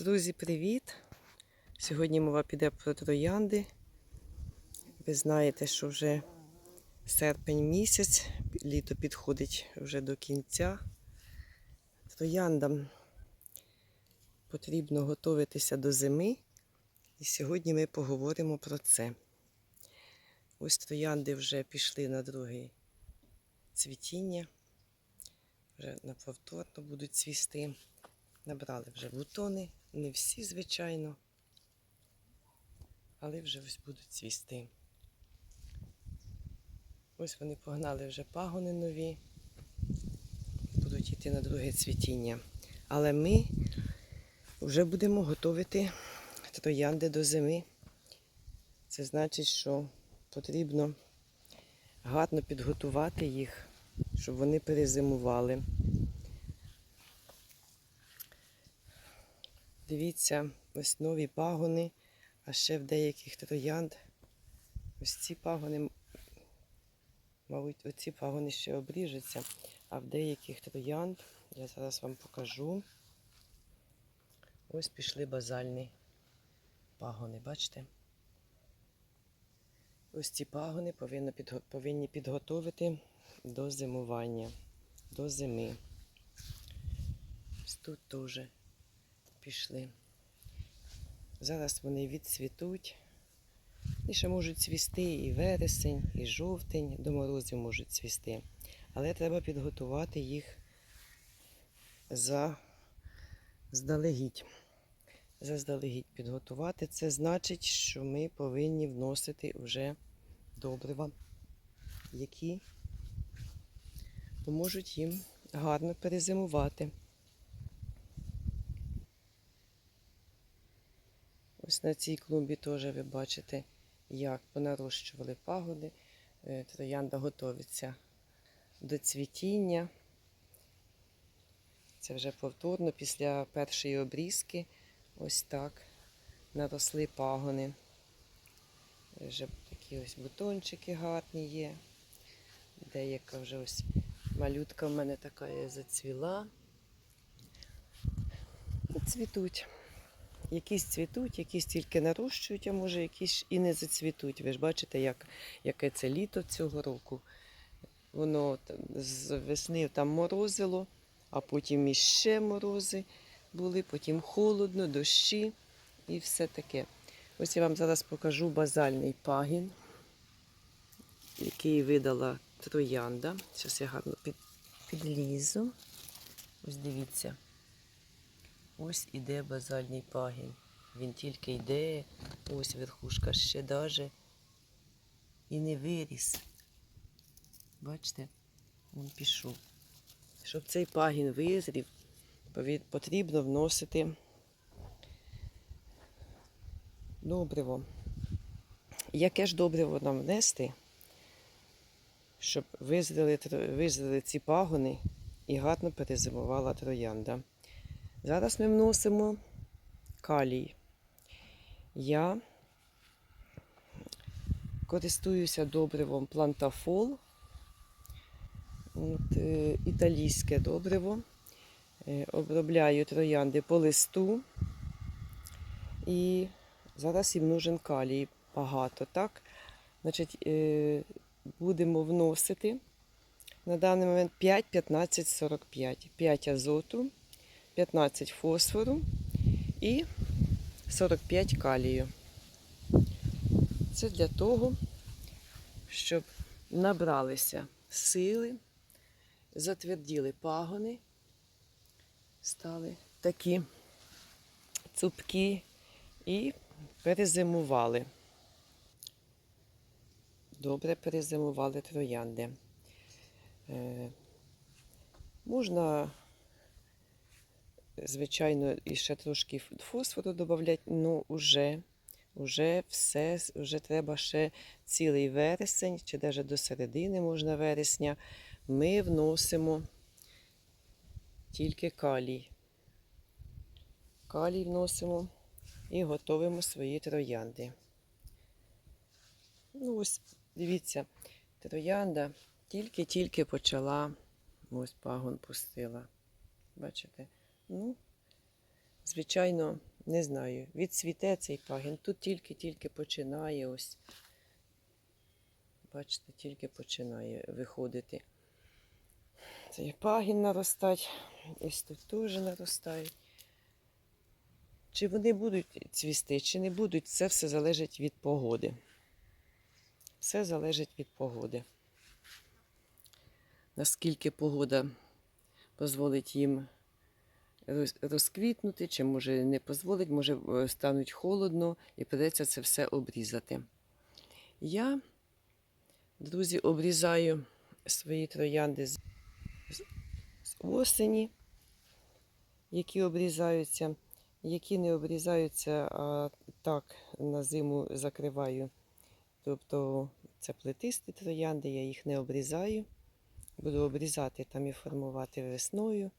Друзі, привіт! Сьогодні мова піде про троянди. Ви знаєте, що вже серпень місяць, літо підходить вже до кінця. Трояндам потрібно готуватися до зими. І сьогодні ми поговоримо про це. Ось троянди вже пішли на друге цвітіння. Вже на повторно будуть цвісти. Набрали вже бутони, не всі, звичайно, але вже ось будуть цвісти. Ось вони погнали вже пагони нові, будуть йти на друге цвітіння. Але ми вже будемо готувати троянди до зими. Це значить, що потрібно гарно підготувати їх, щоб вони перезимували. Дивіться, ось нові пагони, а ще в деяких троянд. Ось ці пагони, мабуть, оці пагони ще обріжуться, а в деяких троянд, я зараз вам покажу. Ось пішли базальні пагони, бачите? Ось ці пагони повинні, підго- повинні підготовити до зимування, до зими. Ось тут теж пішли. Зараз вони відцвітуть. І ще можуть цвісти і вересень, і жовтень, до морозів можуть цвісти. Але треба підготувати їх за здалегідь. Заздалегідь підготувати. Це значить, що ми повинні вносити вже добрива, які поможуть їм гарно перезимувати. Ось на цій клумбі теж ви бачите, як понарощували пагоди. Е, Троянда готовиться до цвітіння. Це вже повторно після першої обрізки. Ось так наросли пагони. Вже такі ось бутончики гарні є. Деяка вже ось малютка в мене така зацвіла. І цвітуть. Якісь цвітуть, якісь тільки нарощують, а може якісь і не зацвітуть. Ви ж бачите, як, яке це літо цього року. Воно з весни там морозило, а потім іще морози були, потім холодно, дощі і все таке. Ось я вам зараз покажу базальний пагін, який видала троянда. Зараз я гарно під, підлізу. Ось дивіться. Ось іде базальний пагін. Він тільки йде, ось верхушка ще даже і не виріс. Бачите, він пішов. Щоб цей пагін визрів, потрібно вносити добриво. Яке ж добриво нам внести, щоб визріли, визріли ці пагони і гарно перезимувала троянда. Зараз ми вносимо калій. Я користуюся добривом плантафол. От, е, італійське добриво. Е, обробляю троянди по листу. І зараз їм нужен калій багато. Так? Значить, е, будемо вносити на даний момент 5, 15, 45. 5 азоту. 15 фосфору і 45 калію. Це для того, щоб набралися сили, затверділи пагони, стали такі цупкі і перезимували. Добре перезимували троянди. Е, можна звичайно, і ще трошки фосфору додати, ну вже, вже все, вже треба ще цілий вересень, чи навіть до середини можна вересня. Ми вносимо тільки калій. Калій вносимо і готуємо свої троянди. Ну, ось дивіться, троянда тільки-тільки почала, ось пагон пустила. Бачите? Ну, звичайно, не знаю, відцвіте цей пагін. Тут тільки-тільки починає ось. Бачите, тільки починає виходити. Цей пагін наростать. Ось тут теж наростають. Чи вони будуть цвісти, чи не будуть, це все залежить від погоди. Все залежить від погоди. Наскільки погода дозволить їм розквітнути, чи може не дозволить, може е, стануть холодно і придеться це все обрізати. Я, друзі, обрізаю свої троянди з, осені, які обрізаються, які не обрізаються, а так на зиму закриваю. Тобто це плетисті троянди, я їх не обрізаю. Буду обрізати там і формувати весною,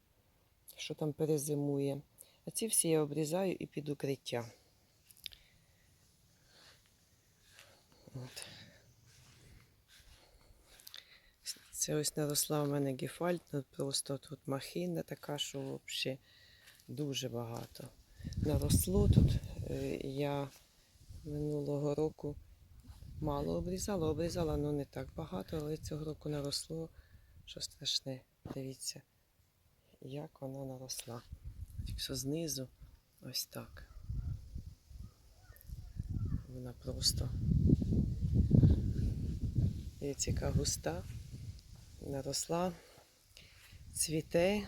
що там перезимує. А ці всі я обрізаю і під укриття. От. Це ось наросла у мене гефальт, ну просто тут махина така, що взагалі дуже багато. Наросло тут. Е, Я минулого року мало обрізала, обрізала, ну не так багато, але цього року наросло, що страшне. Дивіться, як вона наросла. Якщо знизу ось так. Вона просто яка густа, наросла, цвіте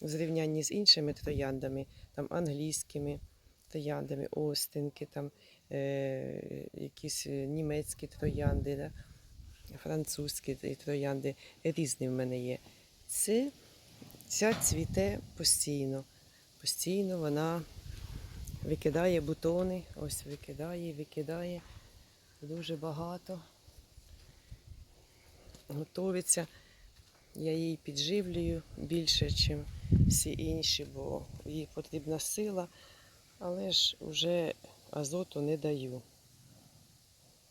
в зрівнянні з іншими трояндами, там англійськими трояндами, остинки, там е, якісь німецькі троянди, да? французькі троянди, різні в мене є. Це, ця цвіте постійно. Постійно вона викидає бутони, ось викидає, викидає дуже багато. Готовиться. Я її підживлюю більше, ніж всі інші, бо їй потрібна сила, але ж вже азоту не даю.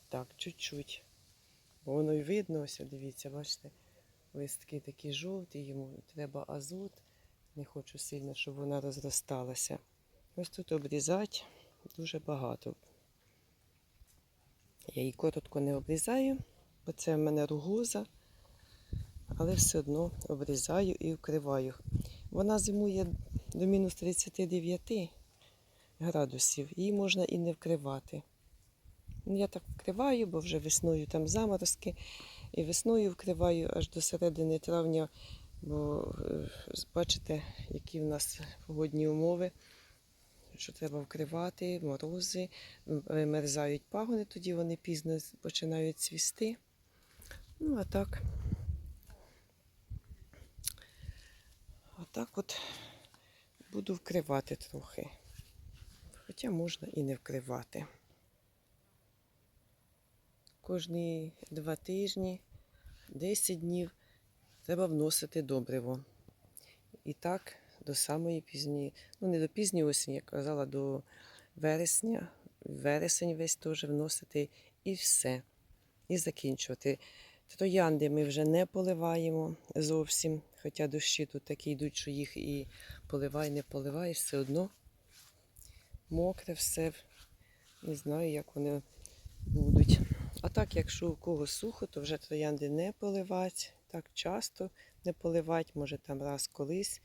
Так, чуть-чуть. Воно й видно, ось дивіться, бачите, листки такі жовті, йому треба азот. Не хочу сильно, щоб вона розросталася. Ось тут обрізати дуже багато. Я її коротко не обрізаю, бо це в мене ругоза, але все одно обрізаю і вкриваю. Вона зимує до мінус 39 градусів, її можна і не вкривати. Ну, Я так вкриваю, бо вже весною там заморозки. І весною вкриваю аж до середини травня, бо е, бачите, які в нас погодні умови, що треба вкривати, морози, вимерзають пагони, тоді вони пізно починають цвісти. Ну, а так. Отак от буду вкривати трохи. Хоча можна і не вкривати. Кожні два тижні, 10 днів треба вносити добриво. І так до самої пізньої, ну не до пізньої осені, я казала, до вересня, вересень весь теж вносити і все. І закінчувати. Троянди ми вже не поливаємо зовсім, хоча дощі тут такі йдуть, що їх і поливай, не поливай, все одно мокре все. Не знаю, як вони будуть. А так, якщо у кого сухо, то вже троянди не поливати. Так часто не поливати, може там раз колись.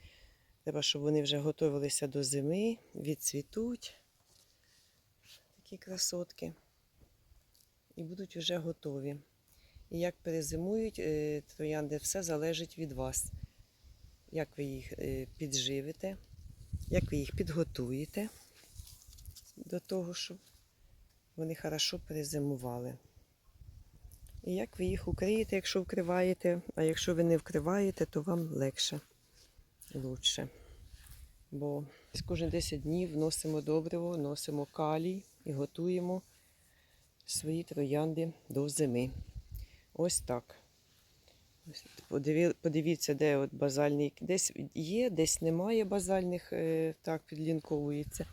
Треба, щоб вони вже готувалися до зими, відцвітуть такі красотки. І будуть вже готові. І як перезимують е, троянди, все залежить від вас. Як ви їх е, підживите, як ви їх підготуєте до того, щоб вони хорошо перезимували. І як ви їх укриєте, якщо вкриваєте, а якщо ви не вкриваєте, то вам легше, лучше. Бо кожен 10 днів вносимо добриво, вносимо калій і готуємо свої троянди до зими. Ось так. Подивіться, де от базальний. Десь є, десь немає базальних, е, так, підлінковується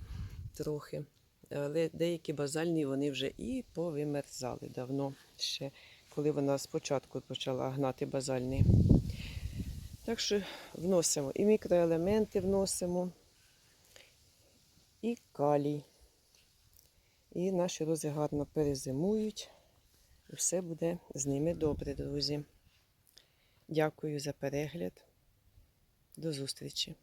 трохи. Але деякі базальні вони вже і повимерзали давно ще, коли вона спочатку почала гнати базальні. Так що вносимо і мікроелементи вносимо, і калій. І наші рози гарно перезимують. І все буде з ними добре, друзі. Дякую за перегляд. До зустрічі!